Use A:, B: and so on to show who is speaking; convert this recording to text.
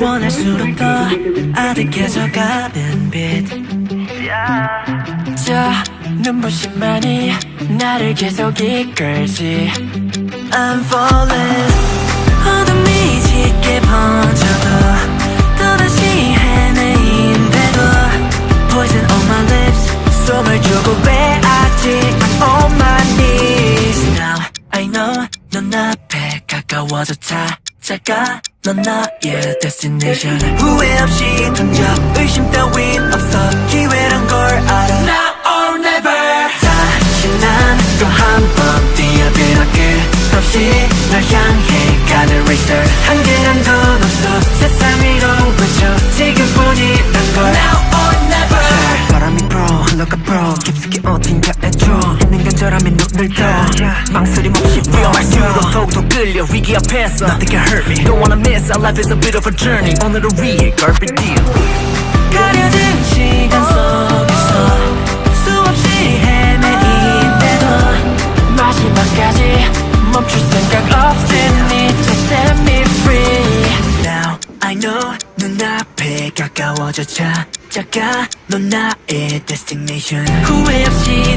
A: 원할수록 더 아득해져가는 빛. 저 눈부심만이 나를 계속 이끌지. I'm falling. 어둠이 짙게 번져도 또다시 헤매인데도 Poison on my lips. 숨을 주고 왜 아직 I'm on my knees? Now I know 넌 앞에 가까워져 찾아가. 넌 나의 destination. 후회 없이 던져. 의심 따윈 없어. 기회란 걸 알아. Now or never. 다시 난또 한 번 뛰어들어 끝없이 널 향해 가는 racer. 한계란 건 없어. 세상 위로 외쳐. 지금뿐이란 걸. Now or never. 바람이 불어. 흘러가 불어. 깊숙이 어딘가에 줘. 있는 간절함이 눈을 떠 망설임 없이 위험할수록 더욱더 끌려 위기 앞에서 Nothing can hurt me Don't wanna miss Our life is a bit of a journey 오늘을 위해 carpe diem 가려진 시간 속에서 수없이 헤매인데도 마지막까지 멈출 생각 없으니 Just set me free Now I know 눈앞에 가까워져 찾아가 넌 나의 destination 후회 없이